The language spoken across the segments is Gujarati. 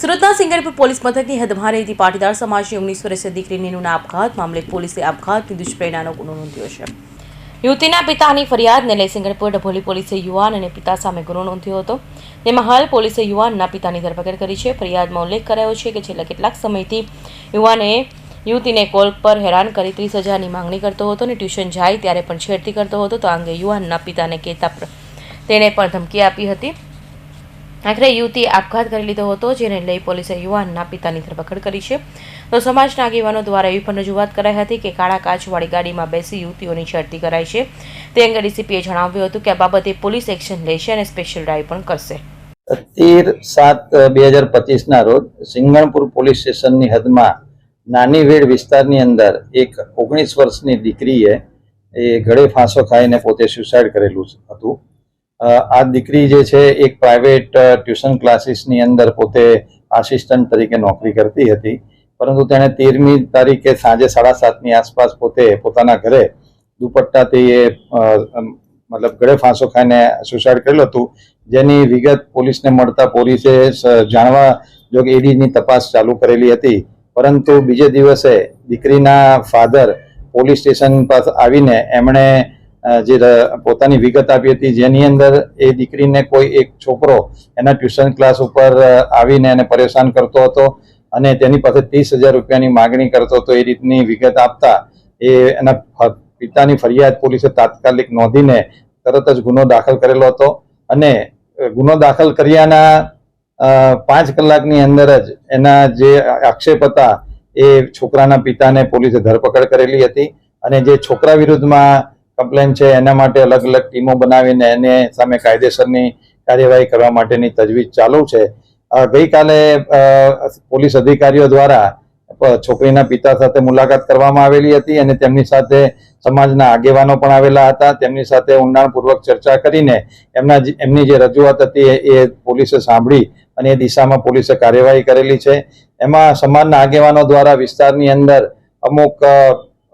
સુરતના સિંગરપુર પોલીસ મથકની હદમાં રહેતી પાટીદાર સમાજની ઓગણીસ વર્ષીય દીકરી નીનુના આપઘાત મામલે પોલીસે આપઘાતની દુષ્પ્રેરણાનો ગુનો નોંધ્યો છે. યુવતીના પિતાની ફરિયાદને લઈ સિંગરપુર ડભોલી પોલીસે યુવાન અને પિતા સામે ગુનો નોંધ્યો હતો. તેમાં હાલ પોલીસે યુવાનના પિતાની ધરપકડ કરી છે. ફરિયાદમાં ઉલ્લેખ કરાયો છે કે છેલ્લા કેટલાક સમયથી યુવાને યુવતીને કોલ પર હેરાન કરી ત્રીસ હજારની માંગણી કરતો હતો અને ટ્યુશન જાય ત્યારે પણ છેડતી કરતો હતો. તો આ અંગે યુવાનના પિતાને કહેતા તેણે પણ ધમકી આપી હતી. આખરે યુવતીએ આપઘાત કરી લીધો હતો, જેને લઈ પોલીસે યુવાનના પિતાની ધરપકડ કરી છે. તો સમાજના આગેવાનો દ્વારા એવી પણ રજૂઆત કરાઈ હતી કે કાળા કાચવાળી ગાડીમાં બેસી યુવતીઓની છેડતી કરાઈ છે. તે અંગે ડીસીપીએ જણાવ્યું હતું કે આ બાબતે પોલીસ એક્શન લેશે અને સ્પેશિયલ ડ્રાઈવ પણ કરશે. તેર સાત બે હજાર પચીસના રોજ સિંગણપુર પોલીસ સ્ટેશનની હદમાં નાની વેડ વિસ્તારની અંદર એક ઓગણીસ વર્ષની દીકરીએ એ ગળે ફાંસો ખાઈને પોતે સુસાઇડ કરેલું હતું. આ દીકરી જે છે, એક પ્રાઇવેટ ટ્યુશન ક્લાસીસની અંદર પોતે આસિસ્ટન્ટ તરીકે નોકરી કરતી હતી. પરંતુ તેણે તેરમી તારીખે સાંજે સાડા સાતની આસપાસ પોતે પોતાના ઘરે દુપટ્ટાથી એ મતલબ ગળે ફાંસો ખાઈને સુસાઇડ કરેલું હતું. જેની વિગત પોલીસને મળતા પોલીસે જાણવા જો કે ઈડીની તપાસ ચાલુ કરેલી હતી. પરંતુ બીજે દિવસે દીકરીના ફાધર પોલીસ સ્ટેશન પાસે આવીને એમણે જે પોતાની વિગત આપી હતી, જેની અંદર એ દીકરીને કોઈ એક છોકરો એના ટ્યુશન ક્લાસ ઉપર આવીને એને પરેશાન કરતો હતો અને તેની પાસે ત્રીસ હજાર રૂપિયાની માગણી કરતો હતો. એ રીતની વિગત આપતા એ એના પિતાની ફરિયાદ પોલીસે તાત્કાલિક નોંધીને તરત જ ગુનો દાખલ કરેલો હતો અને ગુનો દાખલ કર્યાના પાંચ કલાકની અંદર જ એના જે આક્ષેપ હતા એ છોકરાના પિતાને પોલીસે ધરપકડ કરેલી હતી અને જે છોકરા વિરુદ્ધમાં કમ્પ્લેન છે, એના માટે અલગ અલગ ટીમો બનાવીને એને સામે કાયદેસરની કાર્યવાહી કરવા માટેની તજવીજ ચાલુ છે. ગઈકાલે પોલીસ અધિકારીઓ દ્વારા છોકરીના પિતા સાથે મુલાકાત કરવામાં આવેલી હતી અને તેમની સાથે સમાજના આગેવાનો પણ આવેલા હતા. તેમની સાથે ઊંડાણપૂર્વક ચર્ચા કરીને એમના એમની જે રજૂઆત હતી એ- પોલીસે સાંભળી અને એ દિશામાં પોલીસે કાર્યવાહી કરેલી છે. એમાં સમાજના આગેવાનો દ્વારા વિસ્તારની અંદર અમુક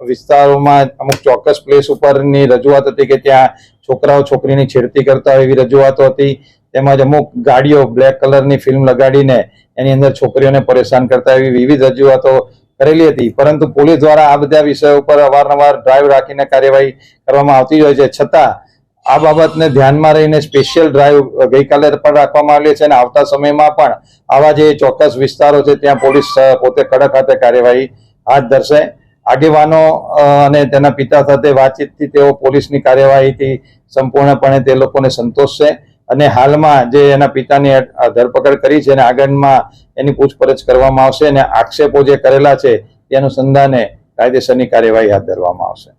વિસ્તારોમાં અમુક ચોક્કસ પ્લેસ ઉપરની રજૂઆત હતી કે ત્યાં છોકરાઓ છોકરીની છેડતી કરતા હોય એવી રજૂઆતો હતી. તેમજ અમુક ગાડીઓ બ્લેક કલરની ફિલ્મ લગાડીને એની અંદર છોકરીઓને પરેશાન કરતા એવી વિવિધ રજૂઆતો કરેલી હતી. પરંતુ પોલીસ દ્વારા આ બધા વિષયો ઉપર અવારનવાર ડ્રાઈવ રાખીને કાર્યવાહી કરવામાં આવતી હોય છે. છતાં આ બાબતને ધ્યાનમાં રહીને સ્પેશિયલ ડ્રાઈવ ગઈકાલે પણ રાખવામાં આવેલી છે અને આવતા સમયમાં પણ આવા જે ચોક્કસ વિસ્તારો છે, ત્યાં પોલીસ પોતે કડક હાથે કાર્યવાહી હાથ ધરશે. આગેવાનો અને તેના પિતા સાથે વાતચીતથી તેઓ પોલીસની કાર્યવાહીથી સંપૂર્ણપણે તે લોકોને સંતોષ છે અને હાલમાં જે એના પિતાની ધરપકડ કરી છે અને આગળમાં એની પૂછપરછ કરવામાં આવશે અને આક્ષેપો જે કરેલા છે તે અનુસંધાને કાયદેસરની કાર્યવાહી હાથ ધરવામાં આવશે.